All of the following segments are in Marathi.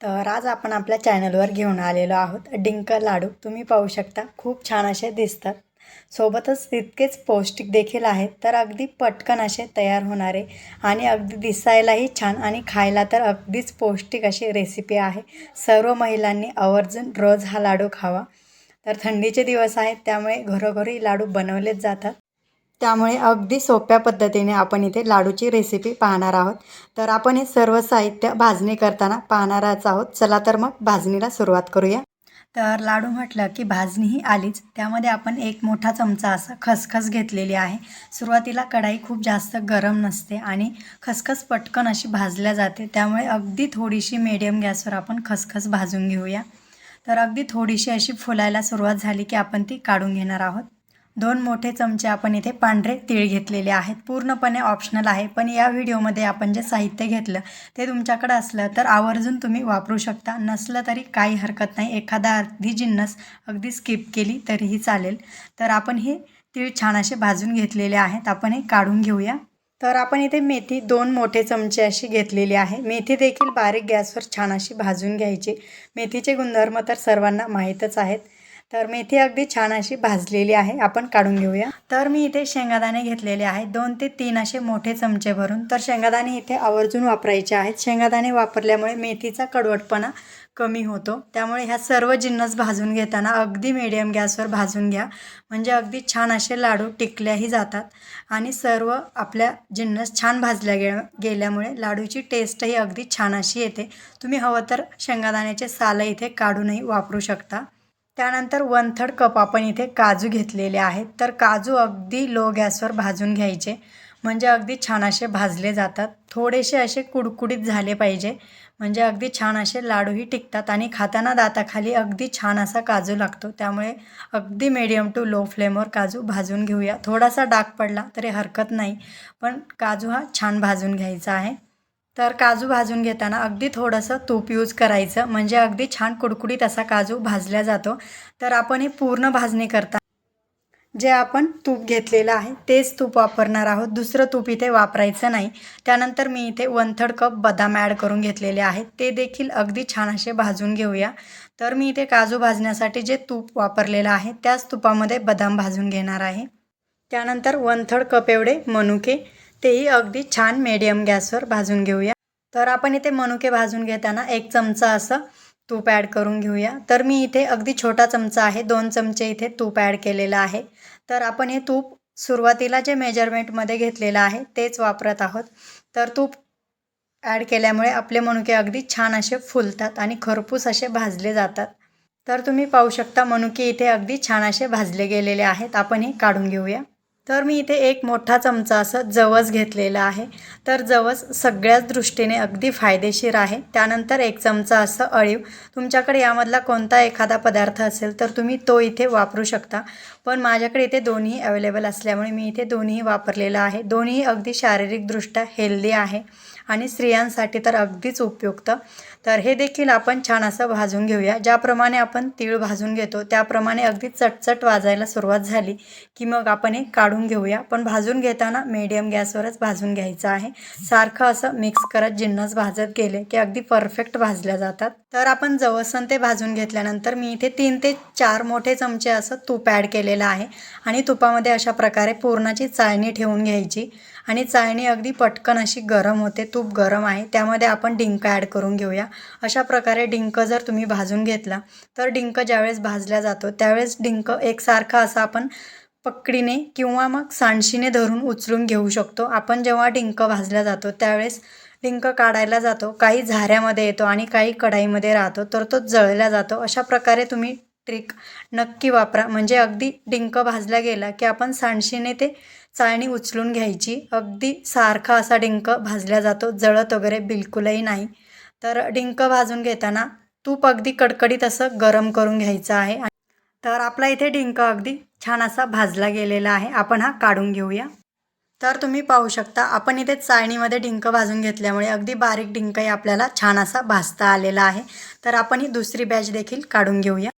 तर आज आपण आपल्या चॅनलवर घेऊन आलेलो आहोत डिंक लाडू. तुम्ही पाहू शकता खूप छान असे दिसतात. सोबतच तितकेच पौष्टिक देखील आहेत तर अगदी पटकन असे तयार होणारे आणि अगदी दिसायलाही छान आणि खायला तर अगदीच पौष्टिक अशी रेसिपी आहे. सर्व महिलांनी आवर्जून रोज हा लाडू खावा. तर थंडीचे दिवस आहेत त्यामुळे घरोघरी लाडू बनवलेच जातात. त्यामुळे अगदी सोप्या पद्धतीने आपण इथे लाडूची रेसिपी पाहणार आहोत. तर आपण हे सर्व साहित्य भाजणी करताना पाहणारच आहोत. चला तर मग भाजणीला सुरुवात करूया. तर लाडू म्हटलं की भाजणी ही आलीच. त्यामध्ये आपण एक मोठा चमचा असा खसखस घेतलेली आहे. सुरुवातीला कढाई खूप जास्त गरम नसते आणि खसखस पटकन अशी भाजल्या जाते. त्यामुळे अगदी थोडीशी मीडियम गॅसवर आपण खसखस भाजून घेऊया. तर अगदी थोडीशी अशी फुलायला सुरुवात झाली की आपण ती काढून घेणार आहोत. दोन मोठे चमचे आपण इथे पांढरे तीळ घेतलेले आहेत. पूर्णपणे ऑप्शनल आहे. पण या व्हिडिओमध्ये आपण जे साहित्य घेतलं ते तुमच्याकडं असलं तर आवर्जून तुम्ही वापरू शकता. नसलं तरी काही हरकत नाही. एखादा अर्धी जिन्नस अगदी स्किप केली तरीही चालेल. तर आपण हे तीळ छान असे भाजून घेतलेले आहेत. आपण हे काढून घेऊया. तर आपण इथे मेथी दोन मोठे चमचे अशी घेतलेली आहे. मेथी देखील बारीक गॅसवर छान अशी भाजून घ्यायची. मेथीचे गुणधर्म तर सर्वांना माहीतच आहेत. तर मेथी अगदी छान अशी भाजलेली आहे. आपण काढून घेऊया. तर मी इथे शेंगादाणे घेतलेले आहेत. दोन ते तीन असे मोठे चमचे भरून. तर शेंगादाणे इथे आवर्जून वापरायचे आहेत. शेंगादाणे वापरल्यामुळे मेथीचा कडवटपणा कमी होतो. त्यामुळे ह्या सर्व जिन्नस भाजून घेताना अगदी मिडियम गॅसवर भाजून घ्या. म्हणजे अगदी छान असे लाडू टिकल्याही जातात. आणि सर्व आपल्या जिन्नस छान भाजल्या गे गेल्यामुळे लाडूची टेस्टही अगदी छान अशी येते. तुम्ही हवं तर शेंगादाण्याचे सालं इथे काढूनही वापरू शकता. त्यानंतर वन थर्ड कप आपण इथे काजू घेतलेले आहेत. तर काजू अगदी लो गॅसवर भाजून घ्यायचे. म्हणजे अगदी छान असे भाजले जातात. थोडेसे असे कुडकुडीत झाले पाहिजे. म्हणजे अगदी छान असे लाडूही टिकतात आणि खाताना दाताखाली अगदी छान असा काजू लागतो. त्यामुळे अगदी मिडियम टू लो फ्लेमवर काजू भाजून घेऊया. थोडासा डाग पडला तरी हरकत नाही. पण काजू हा छान भाजून घ्यायचा आहे. तर काजू भाजून घेताना अगदी थोडंसं तूप यूज करायचं. म्हणजे अगदी छान कुडकुडीत असा काजू भाजला जातो. तर आपण हे पूर्ण भाजणी करता. जे आपण तूप घेतलेलं आहे तेच तूप वापरणार आहोत. दुसरं तूप इथे वापरायचं नाही. त्यानंतर मी इथे वन थर्ड कप बदाम ॲड करून घेतलेले आहेत. ते देखील अगदी छान असे भाजून घेऊया. तर मी इथे काजू भाजण्यासाठी जे तूप वापरलेलं आहे त्याच तुपामध्ये बदाम भाजून घेणार आहे. त्यानंतर वन थर्ड कप एवढे मनुके तेही अगदी छान मीडियम गॅसवर भाजून घेऊया. तर आपण इथे मनुके भाजून घेताना एक चमचा असं तूप ॲड करून घेऊया. तर मी इथे अगदी छोटा चमचा आहे. दोन चमचे इथे तूप ॲड केलेलं आहे. तर आपण हे तूप सुरुवातीला जे मेजरमेंटमध्ये घेतलेलं आहे तेच वापरत आहोत. तर तूप ॲड केल्यामुळे आपले मनुके अगदी छान असे फुलतात आणि खरपूस असे भाजले जातात. तर तुम्ही पाहू शकता मनुके इथे अगदी छान असे भाजले गेलेले आहेत. आपण हे काढून घेऊया. तर मी इथे एक मोठा चमचा असं जवस घेतलेला आहे. तर जवस सगळ्याच दृष्टीने अगदी फायदेशीर आहे. त्यानंतर एक चमचा असं अळीव. तुमच्याकडे यामधला कोणता एखादा पदार्थ असेल तर तुम्ही तो इथे वापरू शकता. पण माझ्याकडे इथे दोन्ही अवेलेबल असल्यामुळे मी इथे दोन्ही वापरलेलं आहे. दोन्ही अगदी शारीरिकदृष्ट्या हेल्दी आहे. आणि स्त्रियांसाठी तर अगदीच उपयुक्त. तर हे देखील आपण छान असं भाजून घेऊया. ज्याप्रमाणे आपण तीळ भाजून घेतो त्याप्रमाणे अगदी चटचट वाजायला सुरुवात झाली की मग आपण हे काढून घेऊया. पण भाजून घेताना मीडियम गॅसवरच भाजून घ्यायचं आहे. सारखं असं मिक्स करत जिन्नस भाजत गेले की अगदी परफेक्ट भाजल्या जातात. तर आपण जवसन ते भाजून घेतल्यानंतर मी इथे तीन ते चार मोठे चमचे असं तूप ॲड केलेलं आहे. आणि तुपामध्ये अशा प्रकारे पूर्णाची चाळणी ठेवून घ्यायची. आणि चाळणी अगदी पटकन अशी गरम होते तूप गरम आहे त्यामध्ये आपण डिंक ॲड करून घेऊया. अशा प्रकारे डिंक जर तुम्ही भाजून घेतला तर डिंक ज्यावेळेस भाजला जातो त्यावेळेस डिंक एकसारखा असा आपण पकडीने किंवा मग सांडशीने धरून उचलून घेऊ शकतो. आपण जेव्हा डिंक भाजला जातो त्यावेळेस डिंक काढायला जातो काही झाऱ्यामध्ये येतो आणि काही कढाईमध्ये राहतो तर तो जळला जातो. अशा प्रकारे तुम्ही ट्रिक नक्की वापरा. म्हणजे अगदी डिंक भाजला गेला की आपण सांडशीने ते चाळणी उचलून घ्यायची. अगदी सारखा असा डिंक भाजला जातो. जळत वगैरे बिलकुलही नाही. तर डिंक भाजून घेताना तूप अगदी कडकडीत असं गरम करून घ्यायचं आहे. तर आपला इथे डिंक अगदी छान असा भाजला गेलेला आहे. आपण हा काढून घेऊया. तर तुम्ही पाहू शकता आपण इथे चाळणीमध्ये डिंक भाजून घेतल्यामुळे अगदी बारीक डिंकही आपल्याला छान असा भाजता आलेला आहे. तर आपण ही दुसरी बॅच देखील काढून घेऊया.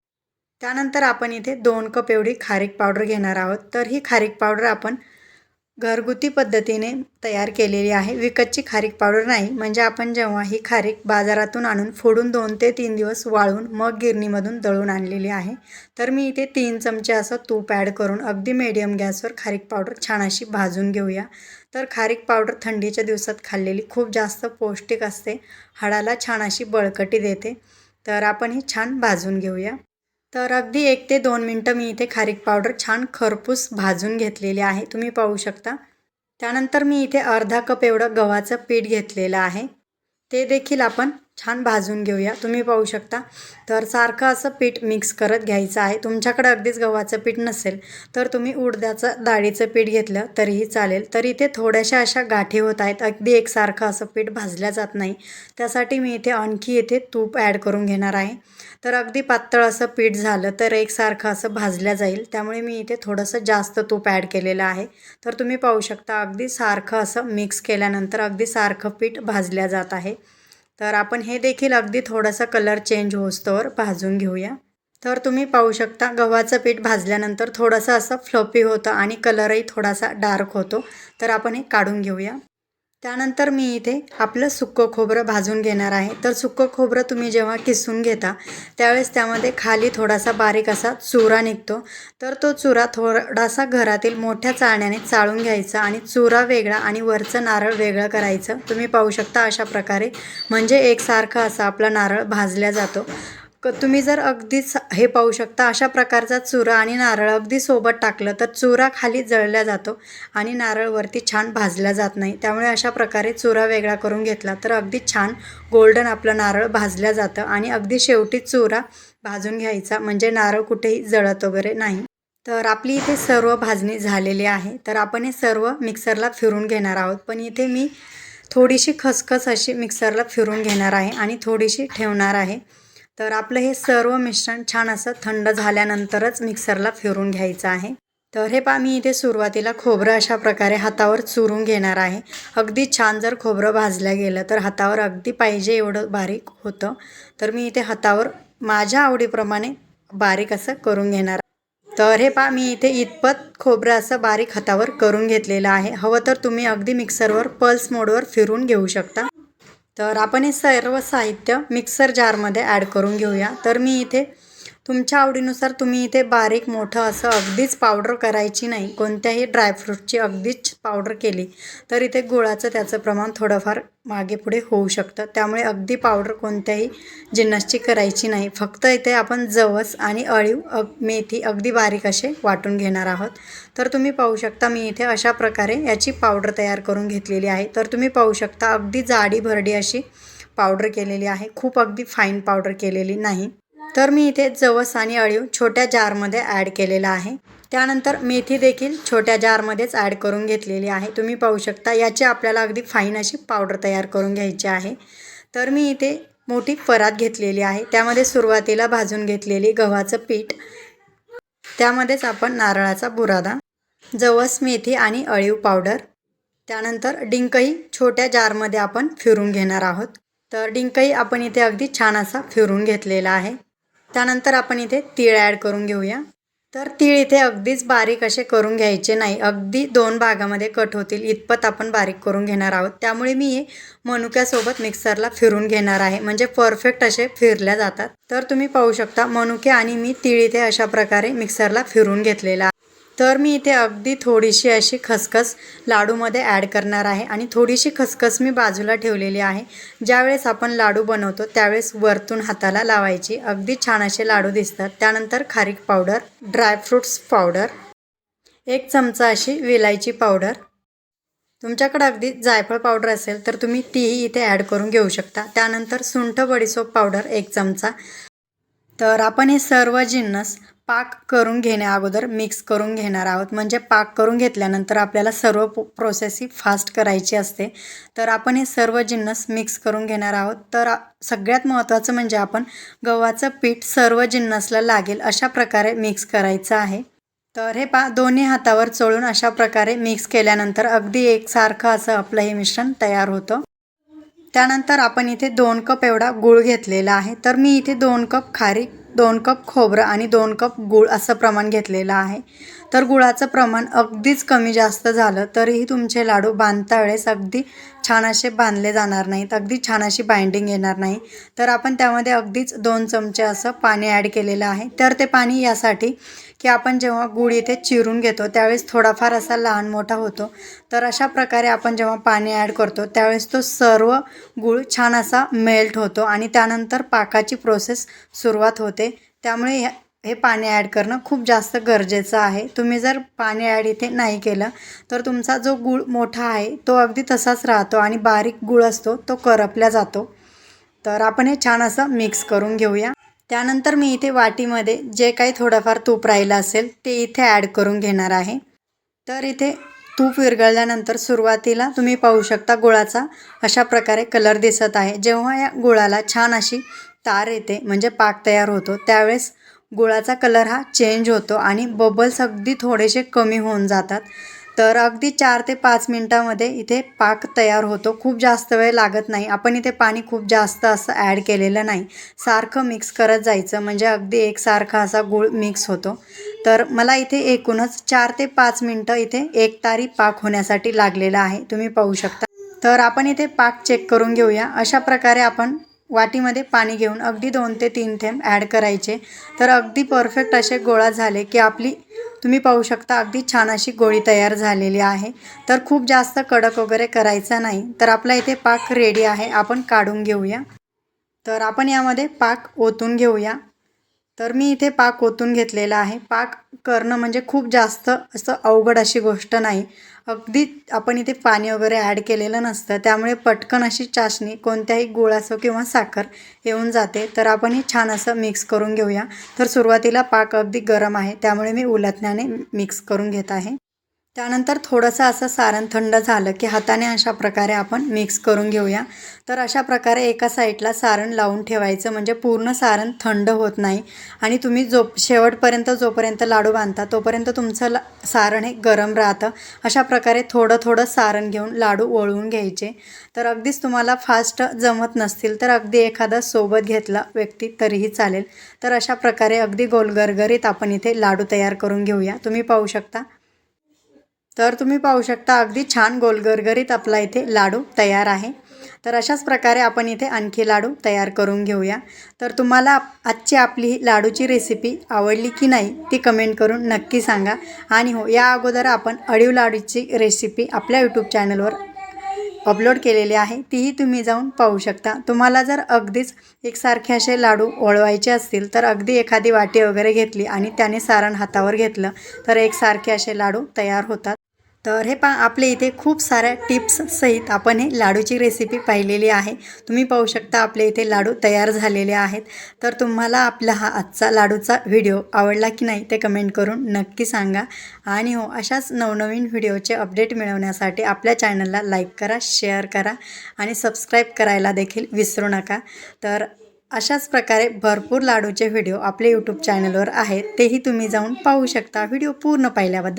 त्यानंतर आपण इथे दोन कप एवढी खारीक पावडर घेणार आहोत. तर ही खारीक पावडर आपण घरगुती पद्धतीने तयार केलेली आहे. विकतची खारीक पावडर नाही म्हणजे आपण जेव्हा ही खारीक बाजारातून आणून फोडून दोन ते तीन दिवस वाळून मग गिरणीमधून दळून आणलेली आहे. तर मी इथे तीन चमचे असं तूप ॲड करून अगदी मीडियम गॅसवर खारीक पावडर छान अशी भाजून घेऊया. तर खारीक पावडर थंडीच्या दिवसात खाल्लेली खूप जास्त पौष्टिक असते. हाडाला छान अशी बळकटी देते. तर आपण ही छान भाजून घेऊया. तर अगदी एक ते दोन मिनटं मी इथे खारीक पावडर छान खरपूस भाजून घेतलेली आहे. तुम्ही पाहू शकता. त्यानंतर मी इथे अर्धा कप एवढं गव्हाचं पीठ घेतलेलं आहे. ते देखील आपण छान भाजून घेऊया. तुम्ही पाहू शकता. तर सारखं असं पीठ मिक्स करत घ्यायचं आहे. तुमच्याकडे अगदीच गव्हाचं पीठ नसेल तर तुम्ही उडद्याचं डाळीचं पीठ घेतलं तरीही चालेल. तर इथे थोड्याशा अशा गाठी होत आहेत. अगदी एकसारखं असं पीठ भाजल्या जात नाही. त्यासाठी मी इथे आणखी इथे तूप ॲड करून घेणार आहे. तर अगदी पातळ असं पीठ झालं तर एकसारखं असं भाजल्या जाईल. त्यामुळे मी इथे थोडंसं जास्त तूप ॲड केलेलं आहे. तर तुम्ही पाहू शकता अगदी सारखं असं मिक्स केल्यानंतर अगदी सारखं पीठ भाजल्या जात आहे. तर आपण हे देखील अगदी थोडासा कलर चेंज होस्तोवर भाजून घेऊया. तर तुम्ही पाहू शकता गव्हाचं पीठ भाजल्यानंतर थोडंसं असं फ्लपी होतं आणि कलरही थोडासा डार्क होतो. तर आपण हे काढून घेऊया. त्यानंतर मी इथे आपलं सुक्कं खोबरं भाजून घेणार आहे. तर सुक्कं खोबरं तुम्ही जेव्हा किसून घेता त्यावेळेस त्यामध्ये खाली थोडासा बारीक असा चुरा निघतो. तर तो चुरा थोडासा घरातील मोठ्या चाळण्याने चाळून घ्यायचा आणि चुरा वेगळा आणि वरचं नारळ वेगळं करायचं. तुम्ही पाहू शकता अशा प्रकारे. म्हणजे एकसारखं असा आपला नारळ भाजल्या जातो. क तुम्ही जर अगदीच हे पाहू शकता अशा प्रकारचा चुरा आणि नारळ अगदी सोबत टाकलं तर चुरा खाली जळल्या जातो आणि नारळवरती छान भाजला जात नाही. त्यामुळे अशा प्रकारे चुरा वेगळा करून घेतला तर अगदी छान गोल्डन आपलं नारळ भाजल्या जातं आणि अगदी शेवटी चुरा भाजून घ्यायचा म्हणजे नारळ कुठेही जळत वगैरे नाही. तर आपली इथे सर्व भाजणी झालेली आहे. तर आपण हे सर्व मिक्सरला फिरून घेणार आहोत. पण इथे मी थोडीशी खसखस अशी मिक्सरला फिरून घेणार आहे आणि थोडीशी ठेवणार आहे. तर आपलं हे सर्व मिश्रण छान असं थंड झाल्यानंतरच मिक्सरला फिरून घ्यायचं आहे. तर हे पा मी इथे सुरुवातीला खोबरं अशा प्रकारे हातावर चुरून घेणार आहे. अगदी छान जर खोबरं भाजलं गेलं तर हातावर अगदी पाहिजे एवढं बारीक होतं. तर मी इथे हातावर माझ्या आवडीप्रमाणे बारीक असं करून घेणार तर हे पा मी इथे इतपत खोबरं असं बारीक हातावर करून घेतलेलं आहे. हवं तर तुम्ही अगदी मिक्सरवर पल्स मोडवर फिरून घेऊ शकता. तर आपण हे सर्व साहित्य मिक्सर जारमध्ये ॲड करून घेऊया. तर मी इथे तुमच्या आवडीनुसार तुम्ही इथे बारीक मोठं असं अगदीच पावडर करायची नाही. कोणत्याही ड्रायफ्रूटची अगदीच पावडर केली तर इथे गुळाचं त्याचं प्रमाण थोडंफार मागे पुढे होऊ शकतं. त्यामुळे अगदी पावडर कोणत्याही जिन्नसची करायची नाही. फक्त इथे आपण जवस आणि अळीव अग मेथी अगदी बारीक असे वाटून घेणार आहोत. तर तुम्ही पाहू शकता मी इथे अशा प्रकारे याची पावडर तयार करून घेतलेली आहे. तर तुम्ही पाहू शकता अगदी जाडी भरडी अशी पावडर केलेली आहे. खूप अगदी फाईन पावडर केलेली नाही. तर मी इथे जवस आणि अळीव छोट्या जारमध्ये ॲड केलेला आहे. त्यानंतर मेथी देखील छोट्या जारमध्येच ॲड करून घेतलेली आहे. तुम्ही पाहू शकता याची आपल्याला अगदी फाईन अशी पावडर तयार करून घ्यायची आहे. तर मी इथे मोठी परात घेतलेली आहे. त्यामध्ये सुरुवातीला भाजून घेतलेली गव्हाचं पीठ त्यामध्येच आपण नारळाचा बुरादा जवस मेथी आणि अळीव पावडर त्यानंतर डिंकही छोट्या जारमध्ये आपण फिरून घेणार आहोत. तर डिंकही आपण इथे अगदी छान असा फिरून घेतलेला आहे. त्यानंतर आपण इथे तीळ ॲड करून घेऊया. तर तीळ इथे अगदीच बारीक असे करून घ्यायचे नाही. अगदी दोन भागामध्ये कट होतील. इतपत आपण बारीक करून घेणार आहोत. त्यामुळे मी हे मनुक्यासोबत मिक्सरला फिरून घेणार आहे. म्हणजे परफेक्ट असे फिरल्या जातात. तर तुम्ही पाहू शकता मनुके आणि मी तीळ इथे अशा प्रकारे मिक्सरला फिरून घेतलेला तर मी इथे अगदी थोडीशी अशी खसखस लाडूमध्ये ॲड करणार आहे. आणि थोडीशी खसखस मी बाजूला ठेवलेली आहे. ज्यावेळेस आपण लाडू बनवतो त्यावेळेस वरतून हाताला लावायची. अगदी छान असे लाडू दिसतात. त्यानंतर खारीक पावडर ड्रायफ्रूट्स पावडर एक चमचा अशी विलायची पावडर. तुमच्याकडे अगदी जायफळ पावडर असेल तर तुम्ही तीही इथे ॲड करून घेऊ शकता. त्यानंतर सुंठ बडीसोप पावडर एक चमचा. तर आपण हे सर्व जिन्नस पाक करून घेण्या अगोदर मिक्स करून घेणार आहोत. म्हणजे पाक करून घेतल्यानंतर आपल्याला सर्व प्रोसेस ही फास्ट करायची असते. तर आपण हे सर्व जिन्नस मिक्स करून घेणार आहोत. तर सगळ्यात महत्त्वाचं म्हणजे आपण गव्हाचं पीठ सर्व जिन्नसला लागेल अशा प्रकारे मिक्स करायचं आहे. तर हे पा दोन्ही हातावर चोळून अशा प्रकारे मिक्स केल्यानंतर अगदी एकसारखं असं आपलं हे मिश्रण तयार होतं. त्यानंतर आपण इथे दोन कप एवढा गूळ घेतलेला आहे. तर मी इथे दोन कप खारीक दोन कप खोबरं आणि दोन कप गूळ असं प्रमाण घेतलेलं आहे. तर गुळाचं प्रमाण अगदीच कमी जास्त झालं तरीही तुमचे लाडू बांधता वेळेस अगदी छान असे बांधले जाणार नाहीत अगदी छान अशी बाइंडिंग येणार नाही. तर आपण त्यामध्ये अगदीच दोन चमचे असं पाणी ॲड केलेलं आहे. तर ते पाणी यासाठी की आपण जेव्हा गूळ इथे चिरून घेतो त्यावेळेस थोडाफार असा लहान मोठा होतो. तर अशा प्रकारे आपण जेव्हा पाणी ॲड करतो त्यावेळेस तो सर्व गूळ छान असा मेल्ट होतो आणि त्यानंतर पाकाची प्रोसेस सुरुवात होते. त्यामुळे हे पाणी ॲड करणं खूप जास्त गरजेचं आहे. तुम्ही जर पाणी ॲड इथे नाही केलं तर तुमचा जो गूळ मोठा आहे तो अगदी तसाच राहतो आणि बारीक गूळ असतो तो करपला जातो. तर आपण हे छान असं मिक्स करून घेऊया. त्यानंतर मी इथे वाटीमध्ये जे काही थोडंफार तूप राहिलं असेल ते इथे ॲड करून घेणार आहे. तर इथे तूप विरघळल्यानंतर सुरुवातीला तुम्ही पाहू शकता गुळाचा अशा प्रकारे कलर दिसत आहे. जेव्हा या गुळाला छान अशी तार येते म्हणजे पाक तयार होतो त्यावेळेस गुळाचा कलर हा चेंज होतो आणि बबल्स अगदी थोडेसे कमी होऊन जातात. तर अगदी चार ते पाच मिनटामध्ये इथे पाक तयार होतो. खूप जास्त वेळ लागत नाही. आपण इथे पाणी खूप जास्त असं ॲड केलेलं नाही. सारखं मिक्स करत जायचं. म्हणजे अगदी एकसारखा असा गूळ मिक्स होतो. तर मला इथे एकूणच चार ते पाच मिनटं इथे एक तारी पाक होण्यासाठी लागलेला आहे. तुम्ही पाहू शकता. तर आपण इथे पाक चेक करून घेऊया. अशा प्रकारे आपण वाटीमध्ये पाणी घेऊन अगदी दोन ते तीन थेंब ॲड करायचे. तर अगदी परफेक्ट असे गोळा झाले की आपली तुम्ही पाहू शकता अगदी छान अशी गोळी तयार झालेली आहे. तर खूप जास्त कडक वगैरे करायचा नाही. तर आपला इथे पाक रेडी आहे. आपण काढून घेऊया. तर आपण यामध्ये पाक ओतून घेऊया. तर मी इथे पाक ओतून घेतलेला आहे. पाक करणं म्हणजे खूप जास्त असं अवघड अशी गोष्ट नाही. अगदी आपण इथे पाणी वगैरे ॲड केलेलं नसतं. त्यामुळे पटकन अशी चाशणी कोणत्याही गुळ असो किंवा साखर येऊन जाते. तर आपण हे छान असं मिक्स करून घेऊया. तर सुरुवातीला पाक अगदी गरम आहे. त्यामुळे मी उलटण्याने मिक्स करून घेत आहे. त्यानंतर थोडंसं असं सारण थंड झालं की हाताने अशा प्रकारे आपण मिक्स करून घेऊया. तर अशा प्रकारे एका साईडला सारण लावून ठेवायचं म्हणजे पूर्ण सारण थंड होत नाही. आणि तुम्ही जो शेवटपर्यंत जोपर्यंत लाडू बांधता तोपर्यंत तुमचं ला सारण हे गरम राहतं. अशा प्रकारे थोडं थोडं सारण घेऊन लाडू वळवून घ्यायचे. तर अगदीच तुम्हाला फास्ट जमत नसतील तर अगदी एखादा सोबत घेतला व्यक्ती तरीही चालेल. तर अशा प्रकारे अगदी गोलगरगरीत आपण इथे लाडू तयार करून घेऊया. तुम्ही पाहू शकता. तर तुम्ही पाहू शकता अगदी छान गोलगरगरीत आपला इथे लाडू तयार आहे. तर अशाच प्रकारे आपण इथे आणखी लाडू तयार करून घेऊया. तर तुम्हाला आजची आपली ही लाडूची रेसिपी आवडली की नाही ती कमेंट करून नक्की सांगा. आणि हो या अगोदर आपण अळीव लाडूची रेसिपी आपल्या यूट्यूब चॅनलवर अपलोड केलेली आहे. तीही तुम्ही जाऊन पाहू शकता. तुम्हाला जर अगदीच एकसारखे असे लाडू वळवायचे असतील तर अगदी एखादी वाटी वगैरे घेतली आणि त्याने सारण हातावर घेतलं तर एकसारखे असे लाडू तयार होतात. तर हे पा आपल्या इथे खूप साऱ्या टिप्स सहित आपण हे लाडूची रेसिपी पाहिलेली आहे. तुम्ही पाहू शकता आपल्या इथे लाडू तयार झालेले आहेत. तर तुम्हाला आपला हा आजचा लाडूचा व्हिडिओ आवडला की नाही ते कमेंट करून नक्की सांगा. आणि हो अशाच नवनवीन व्हिडिओचे अपडेट मिळवण्यासाठी आपल्या चॅनलला लाईक करा शेअर करा आणि सबस्क्राईब करायला देखील विसरू नका. तर अशाच प्रकारे भरपूर लाडूचे व्हिडिओ आपल्या यूट्यूब चॅनलवर आहेत. तेही तुम्ही जाऊन पाहू शकता. व्हिडिओ पूर्ण पाहिल्याबद्दल